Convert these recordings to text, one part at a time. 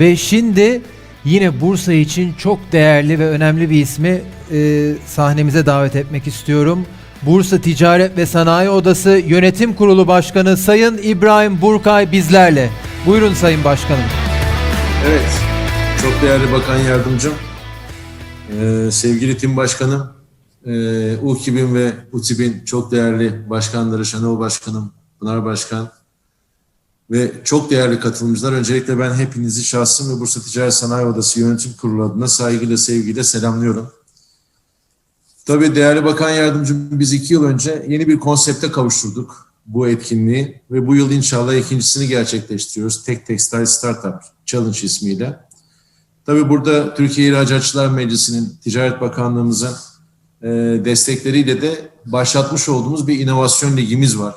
Ve şimdi yine Bursa için çok değerli ve önemli bir ismi e, sahnemize davet etmek istiyorum. Bursa Ticaret ve Sanayi Odası Yönetim Kurulu Başkanı Sayın İbrahim Burkay bizlerle. Buyurun Sayın Başkanım. Evet, çok değerli Bakan Yardımcım, ee, sevgili Tim Başkanım, ee, U2000 ve UTİB'in çok değerli başkanları, Şenol Başkanım, Pınar Başkan ve çok değerli katılımcılar. Öncelikle ben hepinizi şahsım ve Bursa Ticaret Sanayi Odası Yönetim Kurulu adına saygıyla, sevgiyle selamlıyorum. Tabii değerli Bakan Yardımcım biz iki yıl önce yeni bir konsepte kavuşturduk bu etkinliği ve bu yıl inşallah ikincisini gerçekleştiriyoruz. Tek Textile Startup Challenge ismiyle. Tabii burada Türkiye İhracatçılar Meclisi'nin, Ticaret Bakanlığımızın e, destekleriyle de başlatmış olduğumuz bir inovasyon ligimiz var.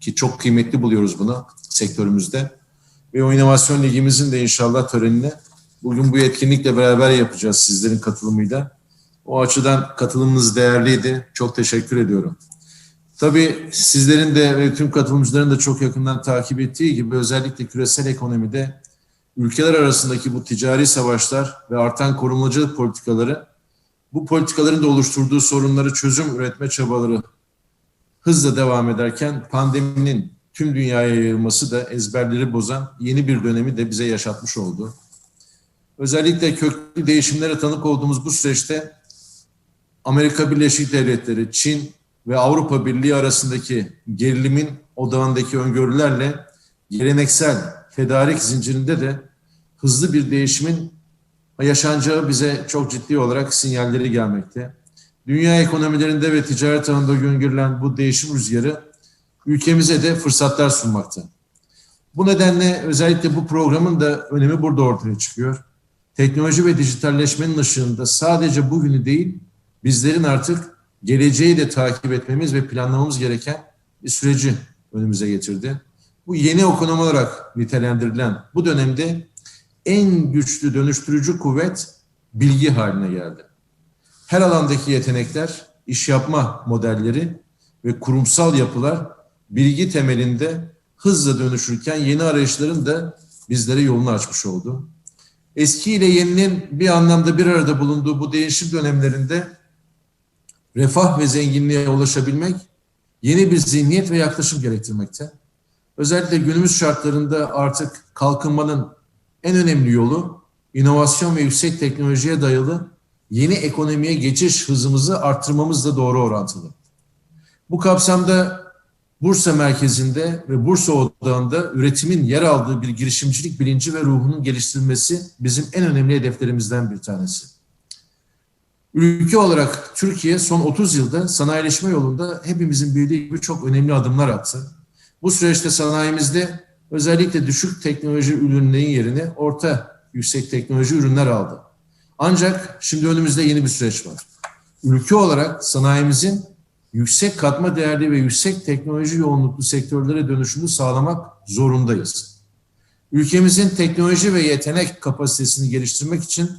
Ki çok kıymetli buluyoruz bunu sektörümüzde. Ve o inovasyon ligimizin de inşallah törenini bugün bu etkinlikle beraber yapacağız sizlerin katılımıyla. O açıdan katılımınız değerliydi. Çok teşekkür ediyorum. Tabii sizlerin de ve tüm katılımcıların da çok yakından takip ettiği gibi özellikle küresel ekonomide ülkeler arasındaki bu ticari savaşlar ve artan korumacılık politikaları bu politikaların da oluşturduğu sorunları çözüm üretme çabaları hızla devam ederken pandeminin tüm dünyaya yayılması da ezberleri bozan yeni bir dönemi de bize yaşatmış oldu. Özellikle köklü değişimlere tanık olduğumuz bu süreçte Amerika Birleşik Devletleri, Çin ve Avrupa Birliği arasındaki gerilimin odağındaki öngörülerle geleneksel tedarik zincirinde de hızlı bir değişimin yaşanacağı bize çok ciddi olarak sinyalleri gelmekte. Dünya ekonomilerinde ve ticaret alanında öngörülen bu değişim rüzgarı ülkemize de fırsatlar sunmakta. Bu nedenle özellikle bu programın da önemi burada ortaya çıkıyor. Teknoloji ve dijitalleşmenin ışığında sadece bugünü değil, bizlerin artık geleceği de takip etmemiz ve planlamamız gereken bir süreci önümüze getirdi. Bu yeni ekonomi olarak nitelendirilen bu dönemde en güçlü dönüştürücü kuvvet bilgi haline geldi. Her alandaki yetenekler, iş yapma modelleri ve kurumsal yapılar bilgi temelinde hızla dönüşürken yeni arayışların da bizlere yolunu açmış oldu. Eski ile yeninin bir anlamda bir arada bulunduğu bu değişim dönemlerinde refah ve zenginliğe ulaşabilmek yeni bir zihniyet ve yaklaşım gerektirmekte. Özellikle günümüz şartlarında artık kalkınmanın en önemli yolu inovasyon ve yüksek teknolojiye dayalı yeni ekonomiye geçiş hızımızı arttırmamızla doğru orantılı. Bu kapsamda Bursa merkezinde ve Bursa odağında üretimin yer aldığı bir girişimcilik bilinci ve ruhunun geliştirilmesi bizim en önemli hedeflerimizden bir tanesi. Ülke olarak Türkiye son 30 yılda sanayileşme yolunda hepimizin bildiği gibi çok önemli adımlar attı. Bu süreçte sanayimizde özellikle düşük teknoloji ürünlerin yerine orta yüksek teknoloji ürünler aldı. Ancak şimdi önümüzde yeni bir süreç var. Ülke olarak sanayimizin yüksek katma değerli ve yüksek teknoloji yoğunluklu sektörlere dönüşümünü sağlamak zorundayız. Ülkemizin teknoloji ve yetenek kapasitesini geliştirmek için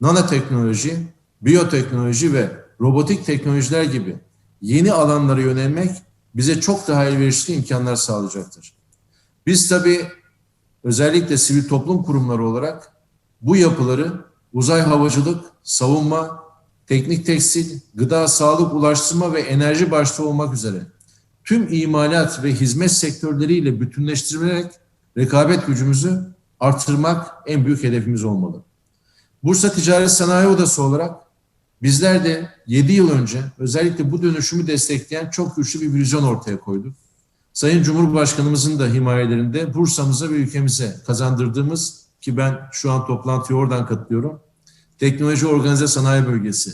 nanoteknoloji, biyoteknoloji ve robotik teknolojiler gibi yeni alanlara yönelmek bize çok daha elverişli imkanlar sağlayacaktır. Biz tabii özellikle sivil toplum kurumları olarak bu yapıları uzay havacılık, savunma, teknik tekstil, gıda, sağlık, ulaştırma ve enerji başta olmak üzere tüm imalat ve hizmet sektörleriyle bütünleştirerek rekabet gücümüzü artırmak en büyük hedefimiz olmalı. Bursa Ticaret Sanayi Odası olarak bizler de 7 yıl önce özellikle bu dönüşümü destekleyen çok güçlü bir vizyon ortaya koyduk. Sayın Cumhurbaşkanımızın da himayelerinde Bursa'mıza ve ülkemize kazandırdığımız ki ben şu an toplantıya oradan katılıyorum. Teknoloji Organize Sanayi Bölgesi,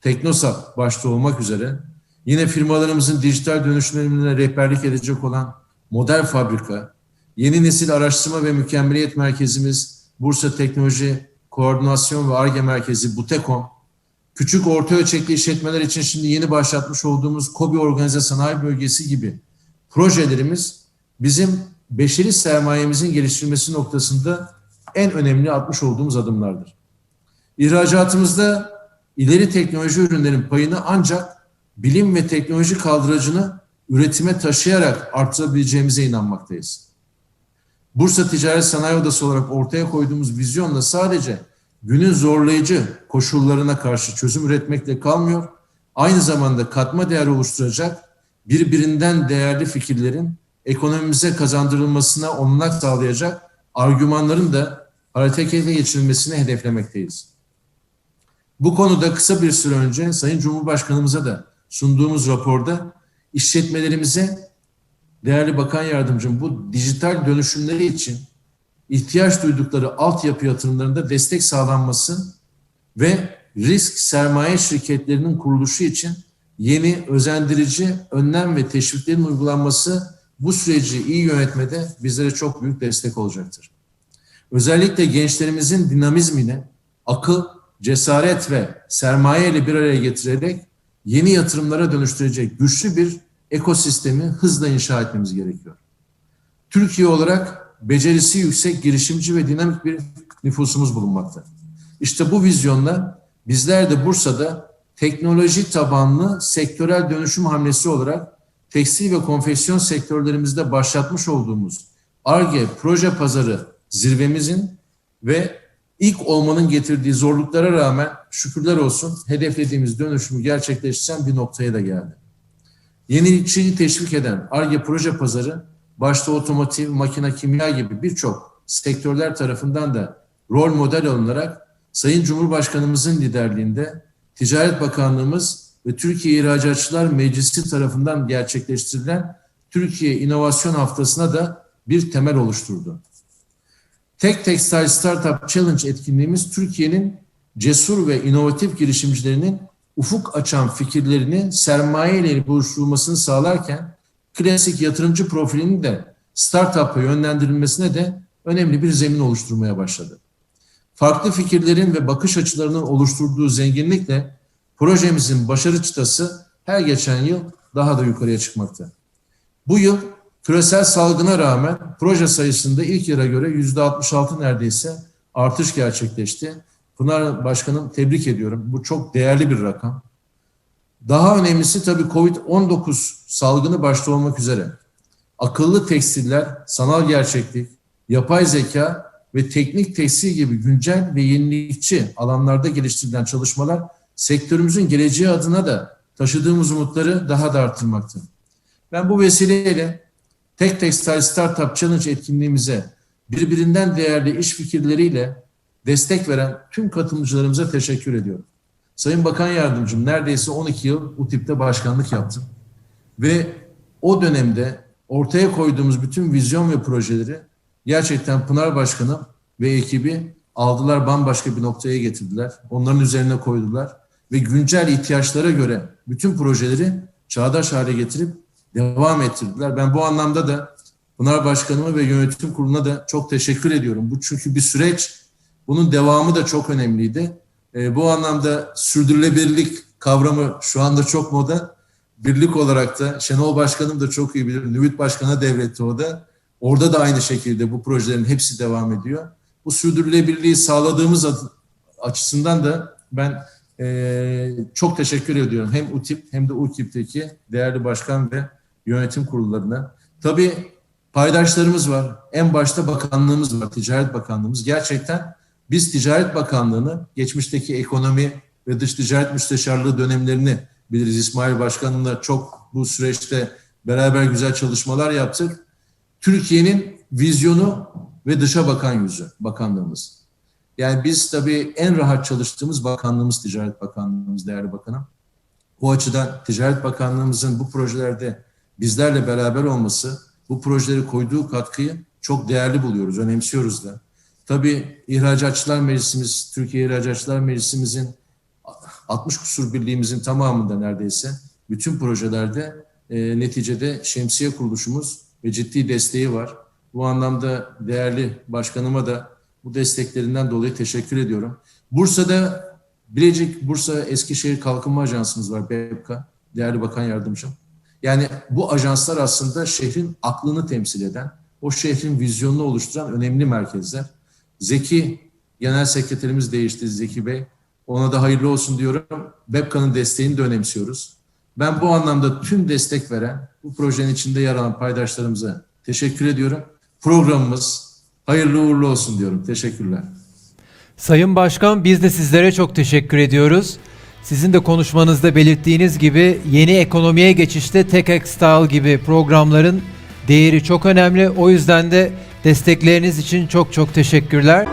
Teknosap başta olmak üzere yine firmalarımızın dijital dönüşümlerine rehberlik edecek olan model fabrika, yeni nesil araştırma ve mükemmeliyet merkezimiz Bursa Teknoloji Koordinasyon ve ARGE Merkezi Butekon, küçük orta ölçekli işletmeler için şimdi yeni başlatmış olduğumuz KOBİ Organize Sanayi Bölgesi gibi projelerimiz bizim beşeri sermayemizin geliştirilmesi noktasında en önemli atmış olduğumuz adımlardır. İhracatımızda ileri teknoloji ürünlerin payını ancak bilim ve teknoloji kaldıracını üretime taşıyarak artırabileceğimize inanmaktayız. Bursa Ticaret Sanayi Odası olarak ortaya koyduğumuz vizyonla sadece günün zorlayıcı koşullarına karşı çözüm üretmekle kalmıyor, aynı zamanda katma değer oluşturacak birbirinden değerli fikirlerin ekonomimize kazandırılmasına olanak sağlayacak argümanların da harekete geçirilmesini hedeflemekteyiz. Bu konuda kısa bir süre önce Sayın Cumhurbaşkanımıza da sunduğumuz raporda işletmelerimize değerli bakan yardımcım bu dijital dönüşümleri için ihtiyaç duydukları altyapı yatırımlarında destek sağlanması ve risk sermaye şirketlerinin kuruluşu için yeni özendirici önlem ve teşviklerin uygulanması bu süreci iyi yönetmede bizlere çok büyük destek olacaktır. Özellikle gençlerimizin dinamizmini akıl, cesaret ve sermaye ile bir araya getirerek yeni yatırımlara dönüştürecek güçlü bir ekosistemi hızla inşa etmemiz gerekiyor. Türkiye olarak becerisi yüksek, girişimci ve dinamik bir nüfusumuz bulunmakta. İşte bu vizyonla bizler de Bursa'da teknoloji tabanlı sektörel dönüşüm hamlesi olarak tekstil ve konfeksiyon sektörlerimizde başlatmış olduğumuz ARGE proje pazarı zirvemizin ve ilk olmanın getirdiği zorluklara rağmen şükürler olsun hedeflediğimiz dönüşümü gerçekleştiren bir noktaya da geldi. Yenilikçiliği teşvik eden ARGE proje pazarı başta otomotiv, makine, kimya gibi birçok sektörler tarafından da rol model alınarak Sayın Cumhurbaşkanımızın liderliğinde Ticaret Bakanlığımız ve Türkiye İhracatçılar Meclisi tarafından gerçekleştirilen Türkiye İnovasyon Haftası'na da bir temel oluşturdu. Tek Textile Startup Challenge etkinliğimiz Türkiye'nin cesur ve inovatif girişimcilerinin ufuk açan fikirlerini sermaye ile buluşturulmasını sağlarken klasik yatırımcı profilinin de startup'a yönlendirilmesine de önemli bir zemin oluşturmaya başladı. Farklı fikirlerin ve bakış açılarının oluşturduğu zenginlikle projemizin başarı çıtası her geçen yıl daha da yukarıya çıkmakta. Bu yıl küresel salgına rağmen proje sayısında ilk yıla göre yüzde 66 neredeyse artış gerçekleşti. Pınar Başkanım tebrik ediyorum. Bu çok değerli bir rakam. Daha önemlisi tabii Covid-19 salgını başta olmak üzere. Akıllı tekstiller, sanal gerçeklik, yapay zeka ve teknik tekstil gibi güncel ve yenilikçi alanlarda geliştirilen çalışmalar sektörümüzün geleceği adına da taşıdığımız umutları daha da arttırmakta. Ben bu vesileyle Tek Textile Startup Challenge etkinliğimize birbirinden değerli iş fikirleriyle destek veren tüm katılımcılarımıza teşekkür ediyorum. Sayın Bakan Yardımcım neredeyse 12 yıl UTİP'te başkanlık yaptım. Ve o dönemde ortaya koyduğumuz bütün vizyon ve projeleri gerçekten Pınar Başkanım ve ekibi aldılar bambaşka bir noktaya getirdiler. Onların üzerine koydular ve güncel ihtiyaçlara göre bütün projeleri çağdaş hale getirip devam ettirdiler. Ben bu anlamda da Pınar Başkanıma ve yönetim kuruluna da çok teşekkür ediyorum. Bu çünkü bir süreç. Bunun devamı da çok önemliydi. E, bu anlamda sürdürülebilirlik kavramı şu anda çok moda. Birlik olarak da Şenol Başkanım da çok iyi bilir. Nüvit Başkan'a devretti o da. Orada da aynı şekilde bu projelerin hepsi devam ediyor. Bu sürdürülebilirliği sağladığımız açısından da ben e, çok teşekkür ediyorum. Hem UTİP hem de UKİP'teki değerli başkan ve yönetim kurullarına. Tabii paydaşlarımız var. En başta bakanlığımız var, Ticaret Bakanlığımız. Gerçekten biz Ticaret Bakanlığı'nı geçmişteki ekonomi ve dış ticaret müsteşarlığı dönemlerini biliriz. İsmail Başkan'la çok bu süreçte beraber güzel çalışmalar yaptık. Türkiye'nin vizyonu ve dışa bakan yüzü bakanlığımız. Yani biz tabii en rahat çalıştığımız bakanlığımız Ticaret Bakanlığımız değerli bakanım. Bu açıdan Ticaret Bakanlığımızın bu projelerde bizlerle beraber olması, bu projeleri koyduğu katkıyı çok değerli buluyoruz, önemsiyoruz da. Tabii İhracatçılar Meclisimiz, Türkiye İhracatçılar Meclisimizin 60 kusur birliğimizin tamamında neredeyse bütün projelerde e, neticede şemsiye kuruluşumuz ve ciddi desteği var. Bu anlamda değerli başkanıma da bu desteklerinden dolayı teşekkür ediyorum. Bursa'da Bilecik Bursa Eskişehir Kalkınma Ajansımız var BEPKA, değerli bakan yardımcım. Yani bu ajanslar aslında şehrin aklını temsil eden, o şehrin vizyonunu oluşturan önemli merkezler. Zeki Genel Sekreterimiz değişti Zeki Bey. Ona da hayırlı olsun diyorum. BEPKA'nın desteğini de önemsiyoruz. Ben bu anlamda tüm destek veren, bu projenin içinde yer alan paydaşlarımıza teşekkür ediyorum. programımız hayırlı uğurlu olsun diyorum. Teşekkürler. Sayın Başkan biz de sizlere çok teşekkür ediyoruz. Sizin de konuşmanızda belirttiğiniz gibi yeni ekonomiye geçişte Tek Style gibi programların değeri çok önemli. O yüzden de destekleriniz için çok çok teşekkürler.